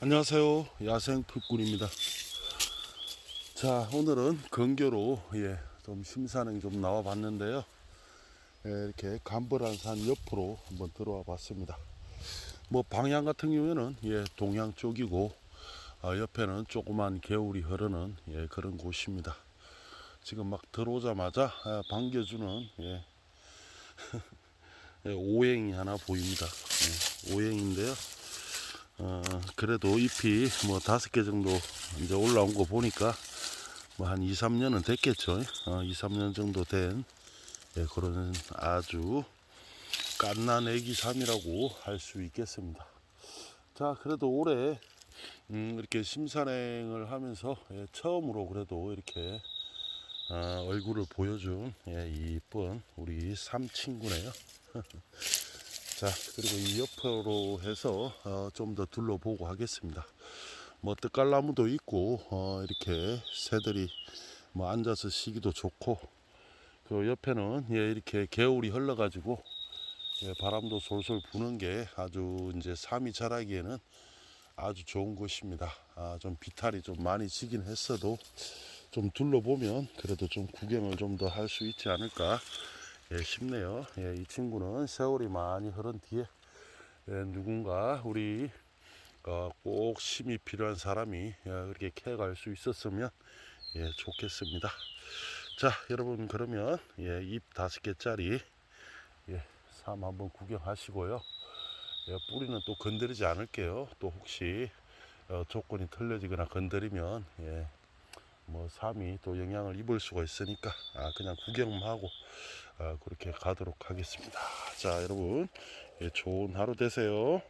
안녕하세요. 야생 풀꾼입니다. 자, 오늘은 근교로 예, 좀 심산행 좀 나와 봤는데요. 예, 이렇게 감벌한 산 옆으로 한번 들어와 봤습니다. 뭐 방향 같은 경우에는 예, 동양 쪽이고 아, 옆에는 조그만 개울이 흐르는 예, 그런 곳입니다. 지금 막 들어오자마자 아, 반겨주는 예, 예, 오행이 하나 보입니다. 예, 오행인데요. 어, 그래도 잎이 뭐 다섯 개 정도 이제 올라온 거 보니까 뭐 한 2, 3년은 됐겠죠. 어, 2, 3년 정도 된 예, 그런 아주 깐난 애기삼이라고 할 수 있겠습니다. 자, 그래도 올해 음, 이렇게 심산행을 하면서 예, 처음으로 그래도 이렇게 어, 얼굴을 보여준 예, 이 이쁜 우리 삼 친구네요. 자 그리고 이 옆으로 해서 어, 좀 더 둘러보고 하겠습니다. 뭐 뜻깔나무도 있고 어, 이렇게 새들이 뭐 앉아서 쉬기도 좋고 그 옆에는 예, 이렇게 개울이 흘러가지고 예, 바람도 솔솔 부는 게 아주 이제 삶이 자라기에는 아주 좋은 곳입니다. 아, 좀 비탈이 좀 많이 지긴 했어도 좀 둘러보면 그래도 좀 구경을 좀 더 할 수 있지 않을까 예, 싶네요. 예, 이 친구는 세월이 많이 흐른 뒤에 예, 누군가 우리 어, 꼭 심이 필요한 사람이 예, 그렇게 캐갈 수 있었으면 예, 좋겠습니다. 자, 여러분 그러면 예, 잎 다섯 개짜리 예, 삶 한번 구경하시고요. 예, 뿌리는 또 건드리지 않을게요. 또 혹시 어, 조건이 틀려지거나 건드리면 예, 뭐 삶이 또 영향을 입을 수가 있으니까 아, 그냥 구경만 하고 아, 그렇게 가도록 하겠습니다. 자, 여러분 예, 좋은 하루 되세요.